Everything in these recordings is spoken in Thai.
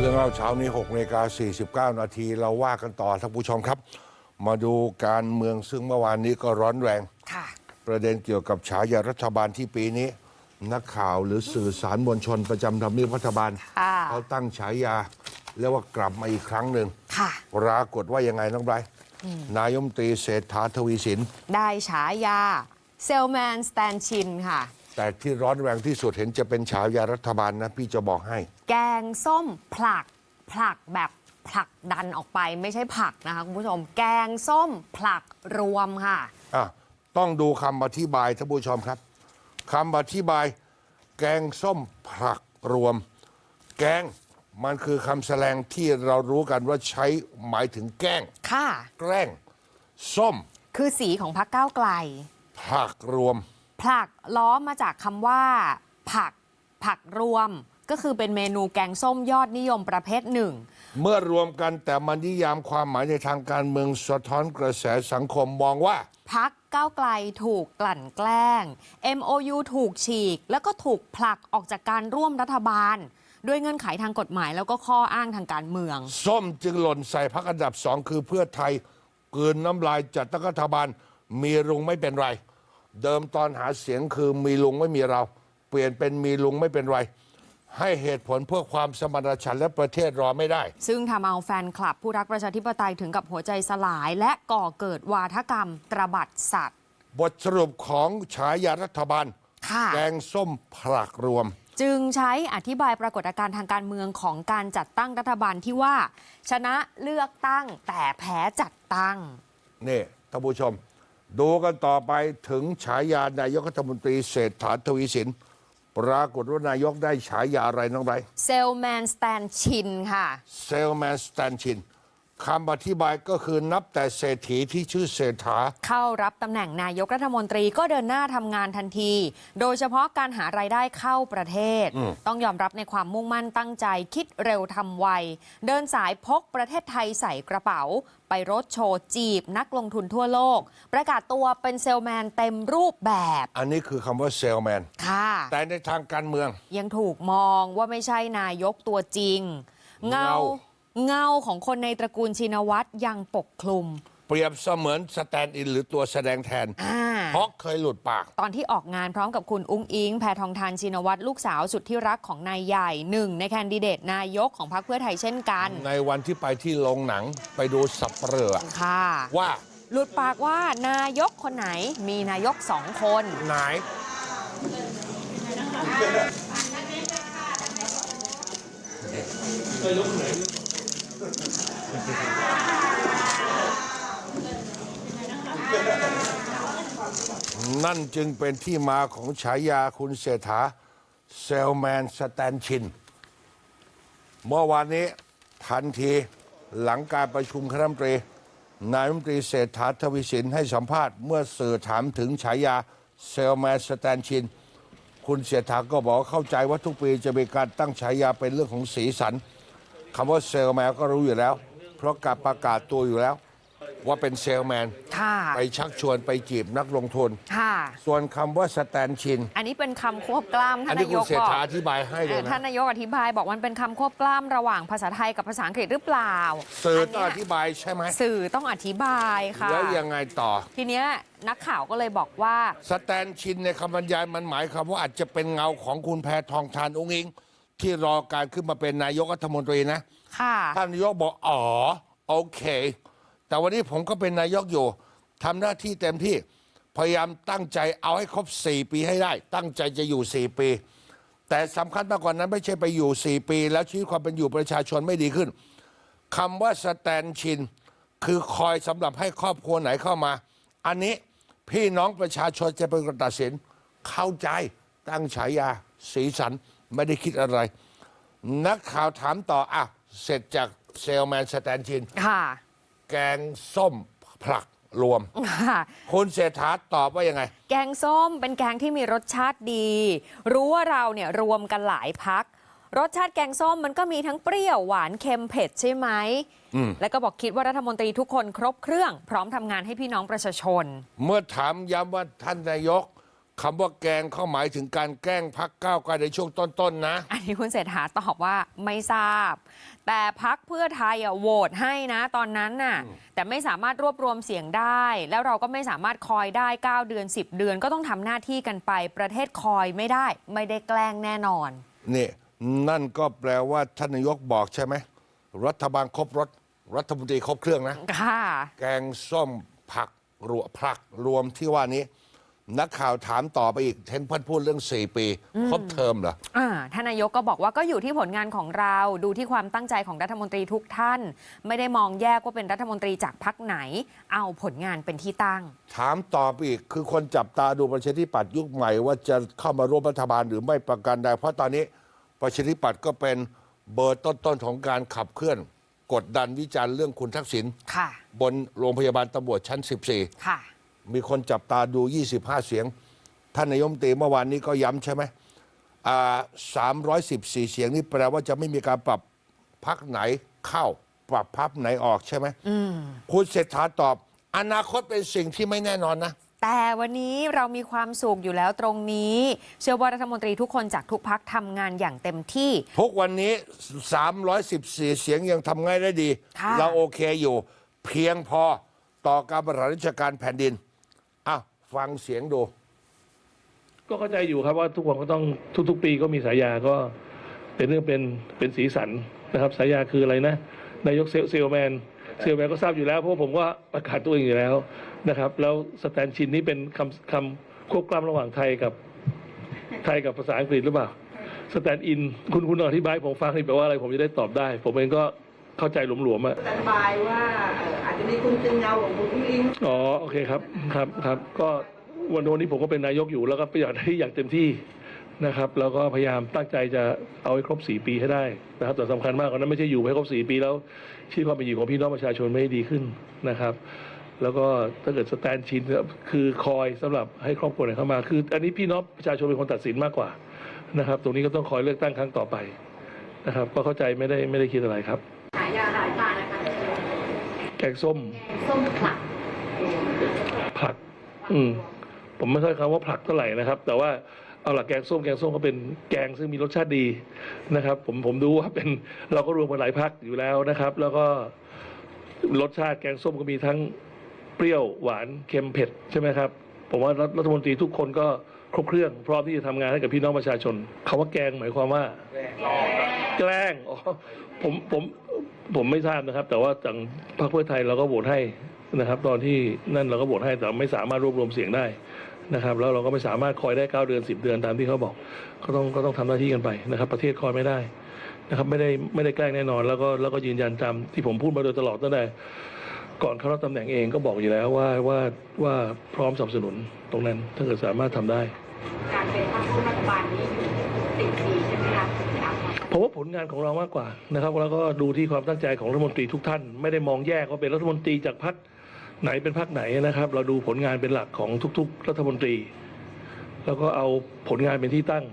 เรื่องเล่าเช้านี้6นาฬิกา49 นาที เราว่ากันต่อท่านผู้ชมครับ มาดูการเมืองซึ่งเมื่อวานนี้ก็ร้อนแรง ค่ะ ประเด็นเกี่ยวกับฉายารัฐบาลที่ปีนี้ นักข่าวหรือสื่อสารมวลชนประจำทำเนียบรัฐบาล ค่ะ เขาตั้งฉายาเรียกว่ากลับมาอีกครั้งหนึ่งค่ะ ปรากฏว่ายังไงน้องไบรท์นายกรัฐมนตรีเศรษฐาทวีสิน ได้ฉายาเซลแมนสแตนชินค่ะ แต่ที่ร้อนแรงที่สุดเห็นจะเป็นฉายารัฐบาลนะพี่จะบอกให้ แกงส้มผลักผลักแบบผลักดันออกไปไม่ใช่ผลักนะคะคุณผู้ชม แกงส้มผลักรวมค่ะ อะต้องดูคำอธิบายท่านผู้ชมครับคำอธิบาย แกงส้มผลักรวม แกงมันคือคำแสดงที่เรารู้กันว่าใช้หมายถึงแกล้ง ค่ะ แกล้ง ส้มคือสีของพรรคก้าวไกลผลักรวม ผลักล้อมาจากคำว่า ผัก ผักรวม ก็คือเป็นเมนูแกงส้มยอดนิยมประเภทหนึ่ง เมื่อรวมกันแต่มันนิยามความหมายในทางการเมืองสะท้อนกระแสสังคมมองว่า พักก้าวไกลถูกกลั่นแกล้ง MOU ถูกฉีก แล้วก็ถูกผลักออกจากการร่วมรัฐบาล ด้วยเงื่อนไขทางกฎหมายแล้วก็ข้ออ้างทางการเมือง ส้มจึงหล่นใส่พักอันดับสองคือเพื่อไทยกลืนน้ำลายจัดตั้งรัฐบาลมีลุงไม่เป็นไร เดิมตอนหาเสียงคือมีลุงไม่มีเรา เปลี่ยนเป็นมีลุงไม่เป็นไร ให้เหตุผลเพื่อความสมรรถฉันท์และประเทศรอไม่ได้ ซึ่งทำเอาแฟนคลับผู้รักประชาธิปไตยถึงกับหัวใจสลาย และก่อเกิดวาทกรรมตระบัดสัตว์ บทสรุปของฉายารัฐบาล ค่ะ แกงส้มผลักรวม จึงใช้อธิบายปรากฏการณ์ทางการเมืองของการจัดตั้งรัฐบาลที่ว่า ชนะเลือกตั้งแต่แพ้จัดตั้ง นี่ท่านผู้ชม ดูกันต่อไปถึงฉายานายกรัฐมนตรีเศรษฐาทวีสิน ปรากฏว่านายกได้ฉายาอะไรน้องไรเซลแมนสแตนชินค่ะ เซลแมนสแตนชิน คำอธิบายก็คือนับแต่เศรษฐีที่ชื่อเศรษฐา เข้ารับตำแหน่งนายกรัฐมนตรีก็เดินหน้าทำงานทันที โดยเฉพาะการหารายได้เข้าประเทศ ต้องยอมรับในความมุ่งมั่นตั้งใจคิดเร็วทำไว เดินสายพกประเทศไทยใส่กระเป๋า ไปรถโชว์จีบนักลงทุนทั่วโลก ประกาศตัวเป็นเซลแมนเต็มรูปแบบ อันนี้คือคำว่าเซลแมนค่ะ แต่ในทางการเมือง ยังถูกมองว่าไม่ใช่นายกตัวจริง เงา เงาเงาของคนในตระกูลชินวัตรยังปกคลุม เปรียบเสมือนสแตนด์อินหรือตัวแสดงแทน อ่า เพราะเคยหลุดปาก ตอนที่ออกงานพร้อมกับคุณอุ้งอิง แพทองทานชินวัตรลูกสาวสุดที่รักของนายใหญ่หนึ่งในแคนดิเดตนายกของพรรคเพื่อไทยเช่นกันในวันที่ไปที่โรงหนังไปดูสับเปลือค่ะ ว่าหลุดปากว่านายกคนไหนมีนายกสองคน ไหน นั่นจึงเป็นที่มาของฉายาคุณเศรษฐาเซลแมนสแตนชิน เมื่อวานนี้ทันทีหลังการประชุมคณะรัฐมนตรี นายรัฐมนตรีเศรษฐาทวีสินให้สัมภาษณ์เมื่อสื่อถามถึงฉายาเซลแมนสแตนชิน คุณเศรษฐาก็บอกเข้าใจว่าทุกปีจะมีการตั้งฉายาเป็นเรื่องของสีสันคำว่าเซลแมนก็รู้อยู่แล้ว เพราะการประกาศตัวอยู่แล้ว ว่าเป็นเซลแมน ค่ะ ไปชักชวนไปจีบนักลงทุน ค่ะ ส่วนคำว่าสแตนชิน อันนี้เป็นคำควบกล้ามอัท่านนนี้นาคุยณกเศรษบอกฐาอธิบายให้เลยเอ่อท่านนะนายกอธิบายบอกมันเป็นคำควบกล้ามระหว่างภาษาไทยกับภาษาอังกฤษหรือเปล่าสื่อต้องนอเนี้ยธิบายใช่ไหมสื่อต้องอธิบายค่ะ แล้วยังไงต่อ ทีเนี้ยนักข่าวก็เลยบอกว่า สแตนชินในคำบรรยายมันหมายความว่าอาจจะเป็นเงาของคุณแพทองทานองค์อิง ที่รอการขึ้นมาเป็นนายกรัฐมนตรีนะ ค่ะ ท่านนายกบอกอ๋อ โอเค แต่วันนี้ผมก็เป็นนายกอยู่ทำหน้าที่เต็มที่พยายามตั้งใจเอาให้ครบ 4 ปีให้ได้ ตั้งใจจะอยู่ 4 ปี แต่สำคัญมากกว่านั้นไม่ใช่ไปอยู่ 4 ปี แล้วชีวิตความเป็นอยู่ประชาชนไม่ดีขึ้นคำว่าสแตนชิน คือคอยสำหรับให้ครอบครัวไหนเข้ามา อันนี้พี่น้องประชาชนจะเป็นคนตัดสิน เข้าใจตั้งฉายา สีสันไม่ได้คิดอะไร นักข่าวถามต่ออะเสร็จจากเซลแมนสแตนชิน ค่ะ แกงส้มผลักรวม ค่ะ คุณเศรษฐาตอบว่ายังไง แกงส้มเป็นแกงที่มีรสชาติดี รู้ว่าเราเนี่ยรวมกันหลายพัก รสชาติแกงส้มมันก็มีทั้งเปรี้ยวหวานเค็มเผ็ดใช่ไหม อืม แล้วก็บอกคิดว่ารัฐมนตรีทุกคนครบเครื่อง พร้อมทำงานให้พี่น้องประชาชน เมื่อถามย้ำว่าท่านนายก คำว่าแกงเขาหมายถึงการแกล้งพักก้าวไกลในช่วงต้นๆนะ อันนี้คุณเศรษฐาตอบว่าไม่ทราบ แต่พักเพื่อไทยอะโหวตให้นะตอนนั้นน่ะ แต่ไม่สามารถรวบรวมเสียงได้ แล้วเราก็ไม่สามารถคอยได้ 9 เดือน 10 เดือนก็ต้องทำหน้าที่กันไป ประเทศคอยไม่ได้ ไม่ได้แกล้งแน่นอน นี่นั่นก็แปลว่าท่านนายกบอกใช่ไหม รัฐบาลครบรถรัฐมนตรีครบเครื่องนะ ค่ะ แกงส้มผักรวผักรวมที่ว่านี้ นักข่าวถามต่อไปอีกเทนเพันพูดเรื่อง 4 ปี ครบเทอมเหรออ่าท่านนายกก็บอกว่าก็อยู่ที่ผลงานของเรา ดูที่ความตั้งใจของรัฐมนตรีทุกท่าน ไม่ได้มองแยกว่าเป็นรัฐมนตรีจากพักไหน เอาผลงานเป็นที่ตั้ง ถามต่อไปอีกคือคนจับตาดูประชาธิปัตย์ยุคใหม่ ว่าจะเข้ามาร่วมรัฐบาลหรือไม่ประกันใดเพราะตอนนี้ประชาธิปัตย์ก็เป็นเบอร์ต้นๆของการขับเคลื่อน กดดันวิจารณ์เรื่องคุณทักษิณค่ะ บนโรงพยาบาลตำรวจชั้น 14 ค่ะ มีคนจับตาดู 25 เสียง ท่านนายกรัฐมนตรีเมื่อวานนี้ก็ย้ำใช่ไหมอ่า314เสียงนี่แปลว่าจะไม่มีการปรับพักไหนเข้า ปรับพักไหนออกใช่ไหมคุณเศรษฐาตอบ อนาคตเป็นสิ่งที่ไม่แน่นอนนะแต่วันนี้เรามีความสุขอยู่แล้วตรงนี้ เชื่อว่ารัฐมนตรีทุกคนจากทุกพักทำงานอย่างเต็มที่ ทุกวันนี้ 314 เสียงยังทำง่ายได้ดีค่ะเราโอเคอยู่ เพียงพอต่อการบริหารราชการแผ่นดินอ้าว ฟังเสียงดู ก็เข้าใจอยู่ครับว่าทุกคนก็ต้องทุก ๆ ปีก็มีสายาก็เป็นเรื่องเป็นเป็นสีสันนะครับสายาคืออะไรนะนายกเซลเซลแมนเซลแมนก็ทราบอยู่แล้วเพราะผมก็ประกาศตัวเองอยู่แล้วนะครับ แล้วสแตนชินนี่เป็นคำคำควบกล้ำระหว่างไทยกับไทยกับภาษาอังกฤษหรือเปล่าสแตนอินคุณคุณอธิบายผมฟังนี่แปลว่าอะไรผมจะได้ตอบได้ ผมเองก็ เข้าใจหลวมๆอะสแตนบายว่าเอ่ออาจจะมีคุณจึงเงาของคุณอุ้งอิง อ๋อโอเคครับครับครับก็วันวันนี้ผมก็เป็นนายกอยู่แล้วก็ประหยัดให้อย่างเต็มที่นะครับแล้วก็พยายามตั้งใจจะเอาให้ครบสี่ปีให้ได้นะครับแต่สำคัญมากกว่านั้นไม่ใช่อยู่ให้ครบสี่ปีแล้วชีวิตความเป็นอยู่ของพี่น้องประชาชนไม่ได้ดีขึ้นนะครับ แล้วก็ถ้าเกิดสแตนชินคือคอยสำหรับให้ครอบครัวไหนเข้ามา คืออันนี้พี่น้องประชาชนเป็นคนตัดสินมากกว่านะครับ ตรงนี้ก็ต้องคอยเลือกตั้งครั้งต่อไปนะครับ ก็เข้าใจไม่ได้ไม่ได้คิดอะไรครับ ฉายาหลายมานะคะ แกงส้ม ส้มผลักผลัก อืม ผมไม่ค่อยคำว่าผลักเท่าไหร่นะครับ แต่ว่าเอาหลักแกงส้มแกงส้มก็เป็นแกงซึ่งมีรสชาติดีนะครับ ผมผมดูว่าเป็นเราก็รวมกันหลายพักอยู่แล้วนะครับ แล้วก็รสชาติแกงส้มก็มีทั้งเปรี้ยวหวานเค็มเผ็ดใช่ไหมครับผมว่ารัฐรัฐมนตรีทุกคนก็ครบเครื่อง พร้อมที่จะทำงานให้กับพี่น้องประชาชนคาว่าแกงหมายความว่า แกล้งอ๋อผมผม ผมไม่ทราบนะครับ แต่ว่าจากพรรคเพื่อไทยเราก็โหวตให้นะครับ ตอนที่นั่นเราก็โหวตให้แต่ไม่สามารถรวบรวมเสียงได้นะครับ แล้วเราก็ไม่สามารถคอยได้ 9 เดือน 10 เดือนตามที่เขาบอก ก็ต้องก็ต้องทำหน้าที่กันไปนะครับ ประเทศคอยไม่ได้นะครับ ไม่ได้ไม่ได้แกล้งแน่นอน แล้วก็แล้วก็ยืนยันตามที่ผมพูดมาโดยตลอดตั้งแต่ก่อนเข้ารับตำแหน่งเองก็บอกอยู่แล้วว่าว่าว่าพร้อมสนับสนุนตรงนั้นถ้าเกิดสามารถทำได้ ผมว่าผลงานของเรามากกว่านะครับแล้วก็ดูที่ความตั้งใจของรัฐมนตรีทุกท่าน ไม่ได้มองแยกว่าเป็นรัฐมนตรีจากพรรคไหนเป็นพรรคไหนนะครับ เราดูผลงานเป็นหลักของทุก ๆ รัฐมนตรี แล้วก็เอาผลงานเป็นที่ตั้ง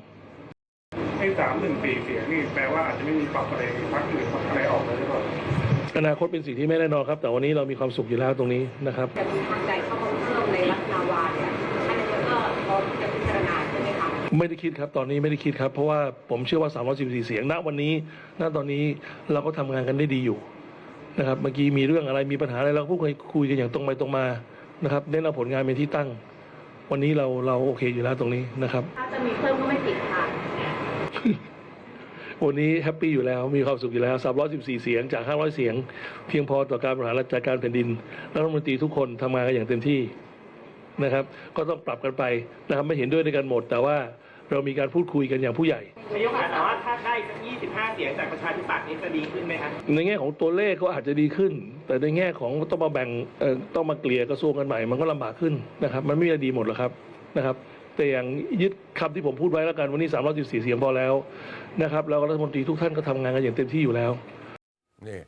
ให้สามหนึ่งสี่เสียงนี่แปลว่าอาจจะไม่มีปรับอะไรพักอื่นปรับอะไรออกเลยหรือเปล่าอนาคตเป็นสิ่งที่ไม่แน่นอนครับ แต่วันนี้เรามีความสุขอยู่แล้วตรงนี้นะครับจะมีทางใจเข้า ไหมคะไม่ได้คิดครับตอนนี้ไม่ได้คิดครับ เพราะว่าผมเชื่อว่า 314 เสียงณวันนี้ณตอนนี้เราก็ทำงานกันได้ดีอยู่นะครับเมื่อกี้มีเรื่องอะไรมีปัญหาอะไรเราก็พูดคุยคุยกันอย่างตรงไปตรงมานะครับเน้นเอาผลงานเป็นที่ตั้ง วันนี้เราเราโอเคอยู่แล้วตรงนี้นะครับถ้าจะมีเพิ่มก็ไม่ติดค่ะวันนี้แฮปปี้อยู่แล้วมีความสุขอยู่แล้ว 314 เสียงจาก 500 เสียง เพียงพอต่อการบริหารราชการแผ่นดินรัฐมนตรีทุกคนทำงานกันอย่างเต็มที่นะครับ ก็ต้องปรับกันไปนะครับไม่เห็นด้วยในกันหมดแต่ว่า เรามีการพูดคุยกันอย่างผู้ใหญ่นายกค่ะแต่ว่าถ้าได้สัก25 เสียงจากประชาธิปัตย์นี่จะดีขึ้นไหมคะในแง่ของตัวเลขก็อาจจะดีขึ้น แต่ในแง่ของต้องมาแบ่งเอ่อต้องมาเกลี่ยกระทรวงกันใหม่ มันก็ลำบากขึ้นนะครับ มันไม่ได้ดีหมดหรอกครับนะครับแต่อย่างยึดคำที่ผมพูดไว้แล้วกันวันนี้ 314 เสียงพอแล้วนะครับแล้วก็รัฐมนตรีทุกท่านก็ทำงานกันอย่างเต็มที่อยู่แล้วนี่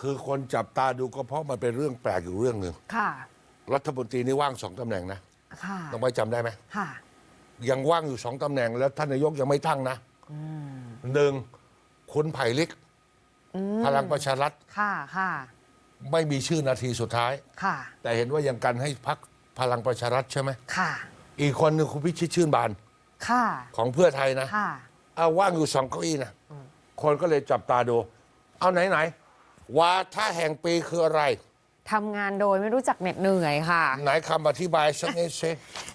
คือคนจับตาดูก็เพราะมันเป็นเรื่องแปลกอยู่เรื่องหนึ่งค่ะ รัฐมนตรีนี่ว่างสองตำแหน่งนะค่ะต้องไปจำได้ไหมค่ะ ยังว่างอยู่สองตำแหน่ง แล้วท่านนายกยังไม่ตั้งนะหนึ่งคุณไผ่ลิกอืมพลังประชารัฐค่ะค่ะไม่มีชื่อนาทีสุดท้าย ค่ะ แต่เห็นว่ายังกันให้พักพลังประชารัฐใช่ไหมค่ะ อีกคนหนึ่งคุณพิชิตชื่นบาน ค่ะ ของเพื่อไทยนะค่ะเอาว่างอยู่สองเก้าอี้นะคนก็เลยจับตาดู เอาไหนไหนๆวาทะแห่งปีคืออะไร ทำงานโดยไม่รู้จักเหน็ดเหนื่อยค่ะ ไหนคำอธิบายสักนิดสิ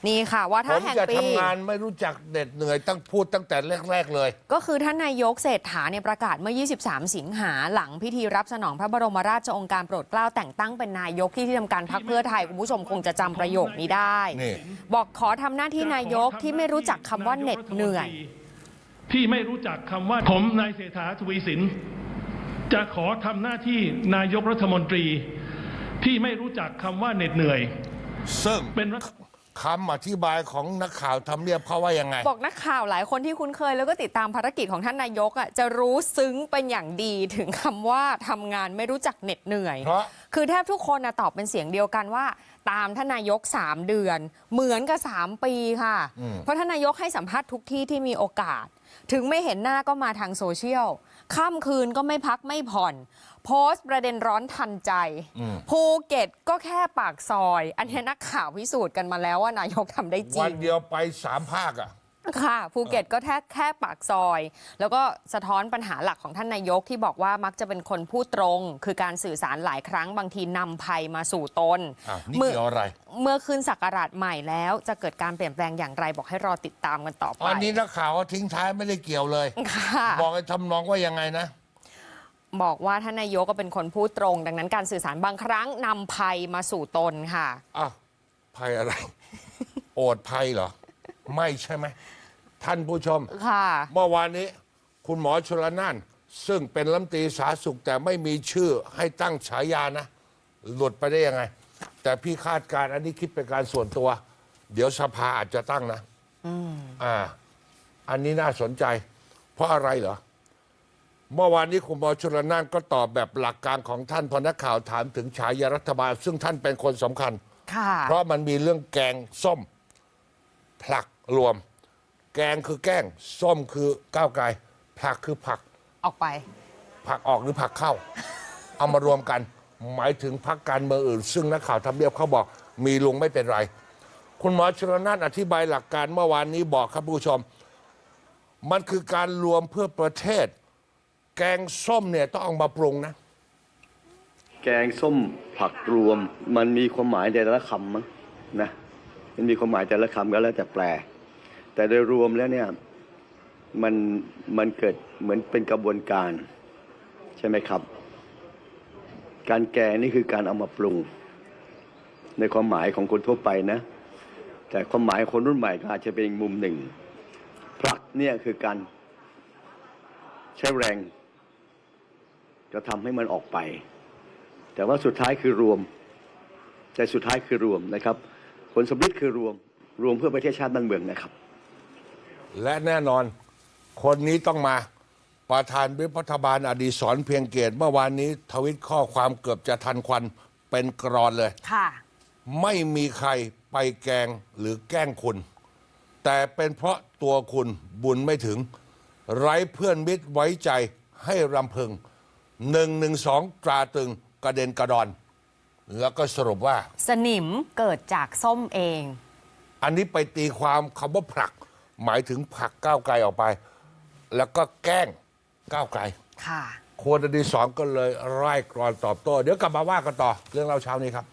นี่ค่ะว่าผถ้ามแห่งจะปี ทำงานไม่รู้จักเด็ดเหนื่อยตั้งพูดตั้งแต่แรก ๆ เลย ก็คือท่านนายกเศรษฐาเนี่ยประกาศเมื่อ 23 สิงหาหลังพิธีรับสนองพระบรมราชโองการโปรดเกล้าแต่งตั้งเป็นนายกที่ที่ทำการพักเพื่อไทย คุณผู้ชมคงจะจำประโยคนี้ได้ นี่ บอกขอทำหน้าที่นายกที่ไม่รู้จักคำว่าเหน็ดเหนื่อย ที่ไม่รู้จักคำว่าผมนายเศรษฐาทวีสิน จะขอทำหน้าที่นายกรัฐมนตรี ที่ไม่รู้จักคำว่าเหน็ดเหนื่อย ซึ่งเป็นรัฐคำอธิบายของนักข่าวทำเนียบเขาว่ายังไง บอกนักข่าวหลายคนที่คุ้นเคยแล้วก็ติดตามภารกิจของท่านนายกอะจะรู้ซึ้งเป็นอย่างดีถึงคำว่าทำงานไม่รู้จักเหน็ดเหนื่อย เพราะ คือแทบทุกคนนะตอบเป็นเสียงเดียวกันว่า ตามท่านนายก 3 เดือน เหมือนกับ 3 ปีค่ะเพราะท่านนายกให้สัมภาษณ์ทุกที่ที่มีโอกาส ถึงไม่เห็นหน้าก็มาทางโซเชียลค่ำคืนก็ไม่พักไม่ผ่อน โพสต์ประเด็นร้อนทันใจ ภูเก็ตก็แค่ปากซอย อันนี้นักข่าวพิสูจน์กันมาแล้วว่านายกทำได้จริวังนเดียวไปสามภาคอะ ค่ะภูเก็ตก็แค่แค่ปากซอย แล้วก็สะท้อนปัญหาหลักของท่านนายกที่บอกว่ามักจะเป็นคนพูดตรง คือการสื่อสารหลายครั้งบางทีนำภัยมาสู่ตนอ้าวนี่เมื่อเกี่ยวอะไร เมื่อขึ้นศักราชใหม่แล้ว จะเกิดการเปลี่ยนแปลงอย่างไรบอกให้รอติดตามกันต่อไปอันนี้นักข่าวเขาทิ้งท้ายไม่ได้เกี่ยวเลย ค่ะ บอกไอ้ทำนองว่ายังไงนะ บอกว่าท่านนายกก็เป็นคนพูดตรง ดังนั้นการสื่อสารบางครั้งนำภัยมาสู่ตนค่ะ อ้าวภัยอะไร โอดภัยเหรอ ไม่ใช่ไหม ท่านผู้ชม ค่ะ เมื่อวานนี้ คุณหมอชลนาน ซึ่งเป็นรัฐมนตรีสาธารณสุขแต่ไม่มีชื่อให้ตั้งฉายานะ หลุดไปได้ยังไง แต่พี่คาดการณ์อันนี้คิดเป็นการส่วนตัว เดี๋ยวสภาอาจจะตั้งนะอ่า อันนี้น่าสนใจ เพราะอะไรเหรอ เมื่อวานนี้คุณหมอชลนานก็ตอบแบบหลักการของท่านพอนักข่าวถามถึงฉายารัฐบาล ซึ่งท่านเป็นคนสำคัญ ค่ะ เพราะมันมีเรื่องแกงส้ม ผลักรวม แกงคือแกล้ง ส้มคือก้าวไกลผลักคือผลัก ออกไป ผลักออกหรือผลักเข้า เอามารวมกัน หมายถึงพรรคการเมืองอื่น ซึ่งนักข่าวทำเนียบเขาบอก มีลุงไม่เป็นไร คุณหมอชลนานอธิบายหลักการเมื่อวานนี้บอกครับผู้ชม มันคือการรวมเพื่อประเทศ แกงส้มเนี่ยต้องเอามาปรุงนะ แกงส้มผักรวม มันมีความหมายแต่ละคำมั้งนะ มันมีความหมายแต่ละคำก็แล้วแต่แปล แต่โดยรวมแล้วเนี่ยมันมันเกิดเหมือนเป็นกระบวนการ ใช่ไหมครับ การแกงนี่คือการเอามาปรุง ในความหมายของคนทั่วไปนะ แต่ความหมายคนรุ่นใหม่ก็อาจจะเป็นอีกมุมหนึ่งผลักเนี่ยคือการใช้แรงจะทำให้มันออกไป แต่ว่าสุดท้ายคือรวม แต่สุดท้ายคือรวมนะครับ ผลสำลิดคือรวม รวมเพื่อประเทศชาติบ้านเมืองนะครับ และแน่นอนคนนี้ต้องมาประธานวิปรัฐบาลอดีศรเพียงเกตเมื่อวานนี้ทวิตข้อความเกือบจะทันควันเป็นกรอนเลย ค่ะ ไม่มีใครไปแกล้งหรือแกล้งคุณ แต่เป็นเพราะตัวคุณบุญไม่ถึง ไร้เพื่อนมิตรไว้ใจให้รำพึงหนึ่งหนึ่งสองตราตึงกระเด็นกระดอน แล้วก็สรุปว่า สนิมเกิดจากส้มเอง อันนี้ไปตีความคำว่าผลัก หมายถึงผลักก้าวไกลออกไป แล้วก็แกล้งก้าวไกล ค่ะ ควรอดีสองก็เลยไล่กรอนตอบโต้เดี๋ยวกลับมาว่ากันต่อ เรื่องเราเช้านี้ครับ